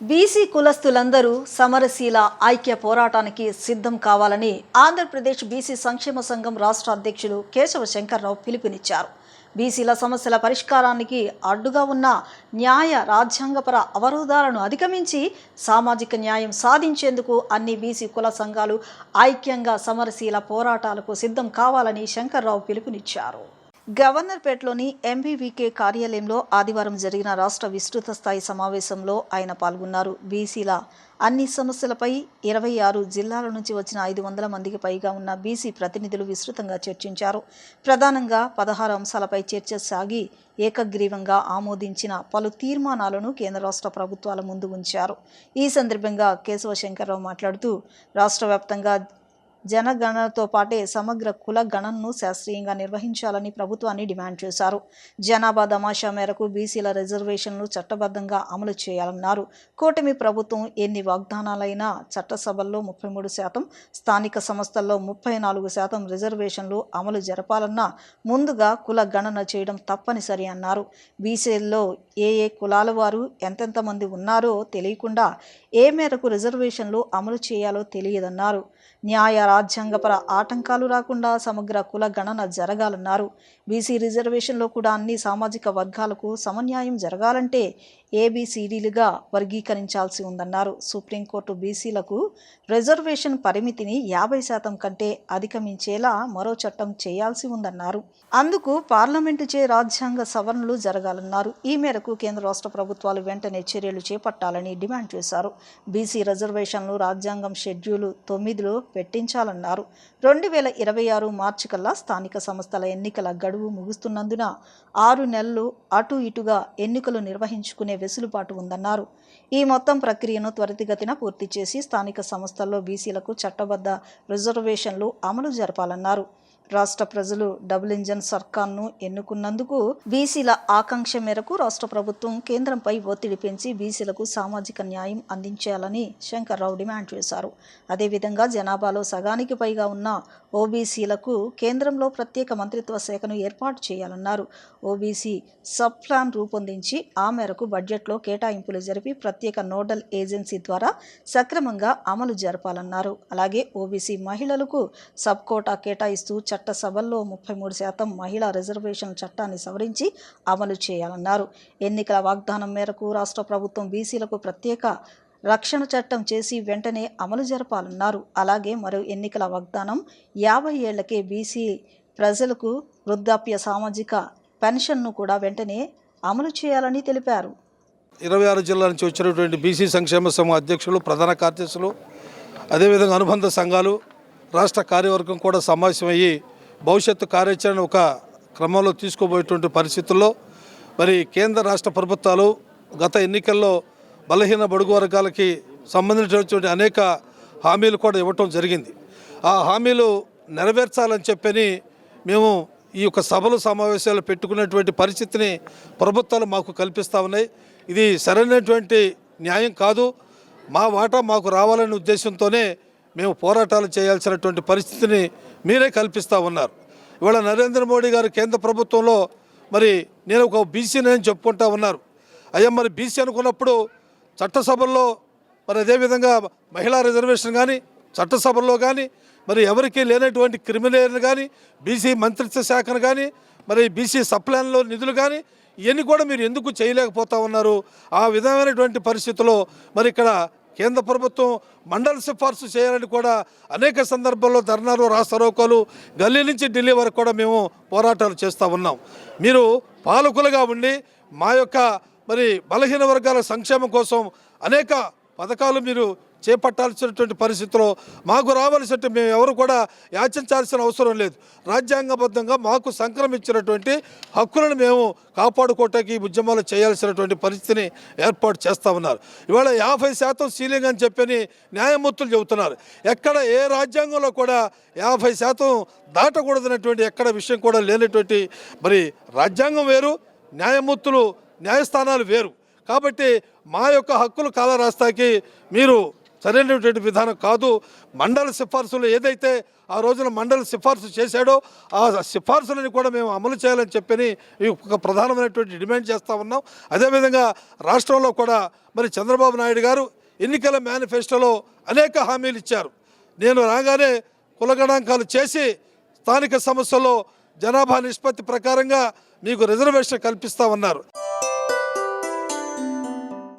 BC కులస్తులందరూ సమరశీల ఐక్య పోరాటానికి సిద్ధం కావాలని ఆంధ్రప్రదేశ్ బీసీ సంక్షేమ సంఘం రాష్ట్ర అధ్యక్షులు కేశవ శంకర్రావు పిలుపునిచ్చారు. బీసీల సమస్యల పరిష్కారానికి అడ్డుగా ఉన్న న్యాయ రాజ్యాంగపర అవరోధాలను అధిగమించి సామాజిక న్యాయం సాధించేందుకు అన్ని బీసీ కుల సంఘాలు ఐక్యంగా సమరశీల పోరాటాలకు సిద్ధం కావాలని శంకర్రావు పిలుపునిచ్చారు. గవర్నర్పేటలోని ఎంబీవీకే కార్యాలయంలో ఆదివారం జరిగిన రాష్ట్ర విస్తృత స్థాయి సమావేశంలో ఆయన పాల్గొన్నారు. బీసీల అన్ని సమస్యలపై ఇరవై ఆరు జిల్లాల నుంచి వచ్చిన ఐదు వందల మందికి పైగా ఉన్న బీసీ ప్రతినిధులు విస్తృతంగా చర్చించారు. ప్రధానంగా పదహారు అంశాలపై చర్చ సాగి ఏకగ్రీవంగా ఆమోదించిన పలు తీర్మానాలను కేంద్ర రాష్ట్ర ప్రభుత్వాల ముందు ఉంచారు. ఈ సందర్భంగా కేశవ శంకర్రావు మాట్లాడుతూ రాష్ట్ర వ్యాప్తంగా జనగణనతో పాటే సమగ్ర కుల గణనను శాస్త్రీయంగా నిర్వహించాలని ప్రభుత్వాన్ని డిమాండ్ చేశారు. జనాభా దమాషా మేరకు బీసీల రిజర్వేషన్లు చట్టబద్ధంగా అమలు చేయాలన్నారు. కూటమి ప్రభుత్వం ఎన్ని వాగ్దానాలైనా చట్టసభల్లో ముప్పై మూడు శాతం స్థానిక సంస్థల్లో ముప్పై నాలుగు శాతం రిజర్వేషన్లు అమలు జరపాలన్నా ముందుగా కుల గణన చేయడం తప్పనిసరి అన్నారు. బీసీల్లో ఏ ఏ కులాల వారు ఎంతెంత మంది ఉన్నారో తెలియకుండా ఏ మేరకు రిజర్వేషన్లు అమలు చేయాలో తెలియదన్నారు. న్యాయ రాజ్యాంగపర ఆటంకాలు రాకుండా సమగ్ర కుల గణన జరగాలన్నారు. బీసీ రిజర్వేషన్లో కూడా అన్ని సామాజిక వర్గాలకు సమన్యాయం జరగాలంటే ఏబీసీడీలుగా వర్గీకరించాల్సి ఉందన్నారు. సుప్రీంకోర్టు బీసీలకు రిజర్వేషన్ పరిమితిని యాభై శాతం కంటే అధిగమించేలా మరో చట్టం చేయాల్సి ఉందన్నారు. అందుకు పార్లమెంటు చే రాజ్యాంగ సవరణలు జరగాలన్నారు. ఈ మేరకు కేంద్ర రాష్ట్ర ప్రభుత్వాలు వెంటనే చర్యలు చేపట్టాలని డిమాండ్ చేశారు. బీసీ రిజర్వేషన్లు రాజ్యాంగం షెడ్యూలు తొమ్మిదిలో పెట్టించాలన్నారు. రెండు వేల ఇరవై ఆరు మార్చి కల్లా స్థానిక సంస్థల ఎన్నికల గడువు ముగుస్తున్నందున ఆరు నెలలు అటు ఇటుగా ఎన్నికలు నిర్వహించుకునే వెసులుబాటు ఉందన్నారు. ఈ మొత్తం ప్రక్రియను త్వరితగతిన పూర్తి చేసి స్థానిక సంస్థల్లో బీసీలకు చట్టబద్ధ రిజర్వేషన్లు అమలు జరపాలన్నారు. రాష్ట్ర ప్రజలు డబుల్ ఇంజన్ సర్కార్ను ఎన్నుకున్నందుకు బీసీల ఆకాంక్ష మేరకు రాష్ట్ర ప్రభుత్వం కేంద్రంపై ఒత్తిడి పెంచి బీసీలకు సామాజిక న్యాయం అందించాలని శంకర్రావు డిమాండ్ చేశారు. అదేవిధంగా జనాభాలో సగానికి పైగా ఉన్న ఓబీసీలకు కేంద్రంలో ప్రత్యేక మంత్రిత్వ శాఖను ఏర్పాటు చేయాలన్నారు. ఓబీసీ సబ్ ప్లాన్ రూపొందించి ఆ మేరకు బడ్జెట్లో కేటాయింపులు జరిపి ప్రత్యేక నోడల్ ఏజెన్సీ ద్వారా సక్రమంగా అమలు జరపాలన్నారు. అలాగే ఓబీసీ మహిళలకు సబ్ కోటా కేటాయిస్తూ చట్టసభల్లో ముప్పై మూడు శాతం మహిళా రిజర్వేషన్ చట్టాన్ని సవరించి అమలు చేయాలన్నారు. ఎన్నికల వాగ్దానం మేరకు రాష్ట్ర ప్రభుత్వం బీసీలకు ప్రత్యేక రక్షణ చట్టం చేసి వెంటనే అమలు జరపాలన్నారు. అలాగే మరో ఎన్నికల వాగ్దానం యాభై ఏళ్ళకే బీసీ ప్రజలకు వృద్ధాప్య సామాజిక పెన్షన్ను కూడా వెంటనే అమలు చేయాలని తెలిపారు. ఇరవై ఆరు జిల్లాల నుంచి వచ్చినటువంటి బీసీ సంక్షేమ సమూహ అధ్యక్షులు ప్రధాన కార్యదర్శులు అదేవిధంగా అనుబంధ సంఘాలు రాష్ట్ర కార్యవర్గం కూడా సమావేశమయ్యి భవిష్యత్తు కార్యాచరణ ఒక క్రమంలో తీసుకోబోయేటువంటి పరిస్థితుల్లో మరి కేంద్ర రాష్ట్ర ప్రభుత్వాలు గత ఎన్నికల్లో బలహీన బడుగు వర్గాలకి సంబంధించినటువంటి అనేక హామీలు కూడా ఇవ్వటం జరిగింది. ఆ హామీలు నెరవేర్చాలని చెప్పని మేము ఈ యొక్క సభలు సమావేశాలు పెట్టుకునేటువంటి పరిస్థితిని ప్రభుత్వాలు మాకు కల్పిస్తూ ఉన్నాయి. ఇది సరైనటువంటి న్యాయం కాదు. మా వాటా మాకు రావాలనే ఉద్దేశంతోనే మేము పోరాటాలు చేయాల్సినటువంటి పరిస్థితిని మీరే కల్పిస్తూ ఉన్నారు. ఇవాళ నరేంద్ర మోడీ గారు కేంద్ర ప్రభుత్వంలో మరి నేను ఒక బీసీని అని చెప్పుకుంటా ఉన్నారు. అయ్యా మరి బీసీ అనుకున్నప్పుడు చట్టసభల్లో మరి అదేవిధంగా మహిళా రిజర్వేషన్ కానీ చట్టసభల్లో కానీ మరి ఎవరికీ లేనటువంటి క్రిమినల్ని కానీ బీసీ మంత్రిత్వ శాఖను కానీ మరి బీసీ సప్లాన్లో నిధులు కానీ ఇవన్నీ కూడా మీరు ఎందుకు చేయలేకపోతా ఉన్నారు? ఆ విధమైనటువంటి పరిస్థితిలో మరి ఇక్కడ కేంద్ర ప్రభుత్వం మండలి సిఫార్సు చేయాలని కూడా అనేక సందర్భాల్లో ధర్నాలు రాస్తారోకాలు గల్లీ నుంచి ఢిల్లీ వరకు కూడా మేము పోరాటాలు చేస్తూ ఉన్నాం. మీరు పాలకులుగా ఉండి మా యొక్క మరి బలహీన వర్గాల సంక్షేమం కోసం అనేక పథకాలు మీరు చేపట్టాల్సినటువంటి పరిస్థితిలో మాకు రావాల్సినట్టు మేము ఎవరు కూడా యాచించాల్సిన అవసరం లేదు. రాజ్యాంగబద్ధంగా మాకు సంక్రమించినటువంటి హక్కులను మేము కాపాడుకోవటానికి ఈ ఉద్యమాలు చేయాల్సినటువంటి పరిస్థితిని ఏర్పాటు చేస్తూ ఉన్నారు. ఇవాళ యాభై శాతం సీలింగ్ అని చెప్పని న్యాయమూర్తులు చెబుతున్నారు. ఎక్కడ ఏ రాజ్యాంగంలో కూడా యాభై శాతం దాటకూడదనేటువంటి ఎక్కడ విషయం కూడా లేనటువంటి మరి రాజ్యాంగం వేరు న్యాయమూర్తులు న్యాయస్థానాలు వేరు. కాబట్టి మా యొక్క హక్కులు కాలరాస్తాకి మీరు సరైనటువంటి విధానం కాదు. మండల సిఫార్సులు ఏదైతే ఆ రోజున మండలి సిఫార్సు చేశాడో ఆ సిఫార్సులని కూడా మేము అమలు చేయాలని చెప్పని ఒక ప్రధానమైనటువంటి డిమాండ్ చేస్తూ ఉన్నాం. అదేవిధంగా రాష్ట్రంలో కూడా మరి చంద్రబాబు నాయుడు గారు ఎన్నికల మేనిఫెస్టోలో అనేక హామీలు ఇచ్చారు. నేను రాగానే కులగణాంకాలు చేసి స్థానిక సమస్యల్లో జనాభా నిష్పత్తి ప్రకారంగా మీకు రిజర్వేషన్ కల్పిస్తా ఉన్నారు.